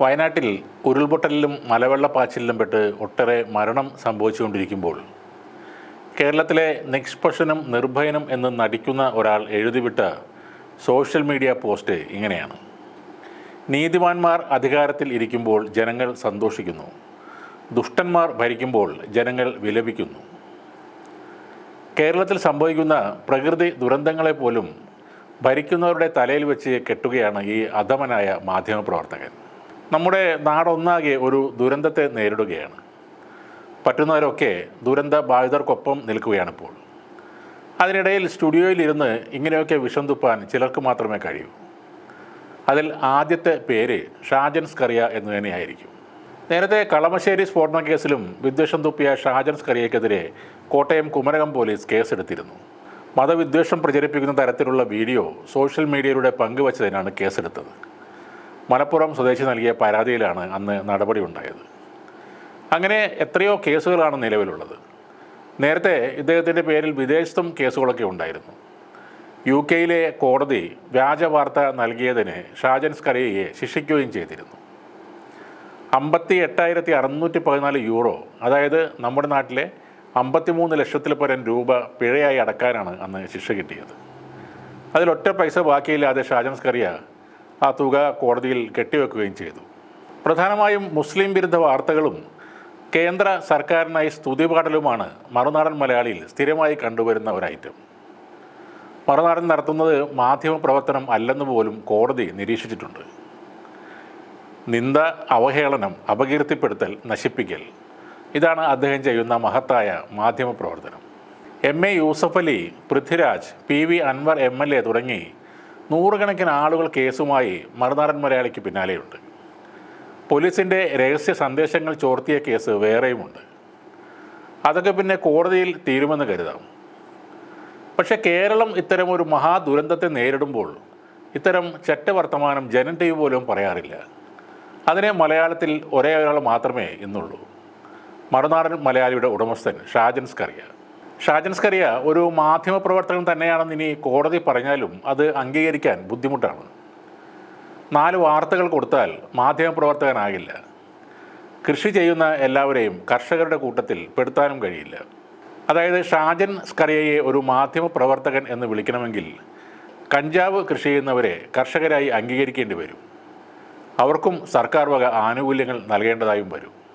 വയനാട്ടിൽ ഉരുൾപൊട്ടലിലും മലവെള്ളപ്പാച്ചിലും പെട്ട് ഒട്ടേറെ മരണം സംഭവിച്ചുകൊണ്ടിരിക്കുമ്പോൾ കേരളത്തിലെ നിഷ്പക്ഷനും നിർഭയനും എന്ന് നടിക്കുന്ന ഒരാൾ എഴുതിവിട്ട സോഷ്യൽ മീഡിയ പോസ്റ്റ് ഇങ്ങനെയാണ്. നീതിമാന്മാർ അധികാരത്തിൽ ഇരിക്കുമ്പോൾ ജനങ്ങൾ സന്തോഷിക്കുന്നു. ദുഷ്ടന്മാർ ഭരിക്കുമ്പോൾ ജനങ്ങൾ വിലപിക്കുന്നു. കേരളത്തിൽ സംഭവിക്കുന്ന പ്രകൃതി ദുരന്തങ്ങളെപ്പോലും ഭരിക്കുന്നവരുടെ തലയിൽ വെച്ച് കെട്ടുകയാണ് ഈ അധമനായ മാധ്യമപ്രവർത്തകൻ. നമ്മുടെ നാടൊന്നാകെ ഒരു ദുരന്തത്തെ നേരിടുകയാണ്. പറ്റുന്നവരൊക്കെ ദുരന്ത ബാധിതർക്കൊപ്പം നിൽക്കുകയാണിപ്പോൾ അതിനിടയിൽ സ്റ്റുഡിയോയിലിരുന്ന് ഇങ്ങനെയൊക്കെ വിഷം തുപ്പാൻ ചിലർക്ക് മാത്രമേ കഴിയൂ. അതിൽ ആദ്യത്തെ പേര് ഷാജൻ സ്കറിയ എന്ന് തന്നെയായിരിക്കും. നേരത്തെ കളമശ്ശേരി സ്ഫോടന കേസിലും വിദ്വേഷം തുപ്പിയ ഷാജൻ സ്കറിയക്കെതിരെ കോട്ടയം കുമരകം പോലീസ് കേസെടുത്തിരുന്നു. മതവിദ്വേഷം പ്രചരിപ്പിക്കുന്ന തരത്തിലുള്ള വീഡിയോ സോഷ്യൽ മീഡിയയിലൂടെ പങ്കുവച്ചതിനാണ് കേസെടുത്തത്. മലപ്പുറം സ്വദേശി നൽകിയ പരാതിയിലാണ് അന്ന് നടപടി ഉണ്ടായത്. അങ്ങനെ എത്രയോ കേസുകളാണ് നിലവിലുള്ളത്. നേരത്തെ ഇദ്ദേഹത്തിന്റെ പേരിൽ വിദേശത്തും കേസുകളൊക്കെ ഉണ്ടായിരുന്നു. യു കെയിലെ കോടതി വ്യാജ വാർത്ത നൽകിയതിന് ഷാജൻ സ്കറിയയെ ശിക്ഷിക്കുകയും ചെയ്തിരുന്നു. അമ്പത്തി എട്ടായിരത്തി അറുന്നൂറ്റി പതിനാല് യൂറോ അതായത് നമ്മുടെ നാട്ടിലെ അമ്പത്തിമൂന്ന് ലക്ഷത്തിൽ പരം രൂപ പിഴയായി അടക്കാനാണ് അന്ന് ശിക്ഷ കിട്ടിയത്. അതിലൊറ്റ പൈസ ബാക്കിയില്ലാതെ ഷാജൻ സ്കറിയ ആ തുക കോടതിയിൽ കെട്ടിവെക്കുകയും ചെയ്തു. പ്രധാനമായും മുസ്ലിം വിരുദ്ധ വാർത്തകളും കേന്ദ്ര സർക്കാരിനായി സ്തുതിപാടലുമാണ് മറുനാടൻ മലയാളിയിൽ സ്ഥിരമായി കണ്ടുവരുന്ന ഒരു ഐറ്റം മറുനാടൻ നടത്തുന്നത് മാധ്യമപ്രവർത്തനം അല്ലെന്ന് പോലും കോടതി നിരീക്ഷിച്ചിട്ടുണ്ട്. നിന്ദ അവഹേളനം അപകീർത്തിപ്പെടുത്തൽ നശിപ്പിക്കൽ ഇതാണ് അദ്ദേഹം ചെയ്യുന്ന മഹത്തായ മാധ്യമപ്രവർത്തനം. M A Yusuffali Prithviraj P V Anvar M L A തുടങ്ങി നൂറുകണക്കിന് ആളുകൾ കേസുമായി മറുനാടൻ മലയാളിക്ക് പിന്നാലെയുണ്ട്. പോലീസിന്റെ രഹസ്യ സന്ദേശങ്ങൾ ചോർത്തിയ കേസ് വേറെയുമുണ്ട്. അതൊക്കെ പിന്നെ കോടതിയിൽ തീരുമെന്ന് കരുതാം. പക്ഷേ കേരളം ഇത്തരം ഒരു മഹാദുരന്തത്തെ നേരിടുമ്പോൾ ഇത്തരം ചട്ടവർത്തമാനം വർത്തമാനം ജനം ടി പോലും പറയാറില്ല. അതിനെ മലയാളത്തിൽ ഒരേ ഒരാൾ മാത്രമേ ഇന്നുള്ളൂ. മറുനാടൻ മലയാളിയുടെ ഉടമസ്ഥൻ ഷാജൻ സ്കറിയ ഷാജൻ സ്കറിയ ഒരു മാധ്യമപ്രവർത്തകൻ തന്നെയാണെന്ന് ഇനി കോടതി പറഞ്ഞാലും അത് അംഗീകരിക്കാൻ ബുദ്ധിമുട്ടാണ്. നാല് വാർത്തകൾ കൊടുത്താൽ മാധ്യമപ്രവർത്തകനാകില്ല. കൃഷി ചെയ്യുന്ന എല്ലാവരെയും കർഷകരുടെ കൂട്ടത്തിൽ പെടുത്താനും കഴിയില്ല. അതായത് ഷാജൻ സ്കറിയയെ ഒരു മാധ്യമപ്രവർത്തകൻ എന്ന് വിളിക്കണമെങ്കിൽ കഞ്ചാവ് കൃഷി ചെയ്യുന്നവരെ കർഷകരായി അംഗീകരിക്കേണ്ടി വരും. അവർക്കും സർക്കാർ വക ആനുകൂല്യങ്ങൾ നൽകേണ്ടതായും വരും.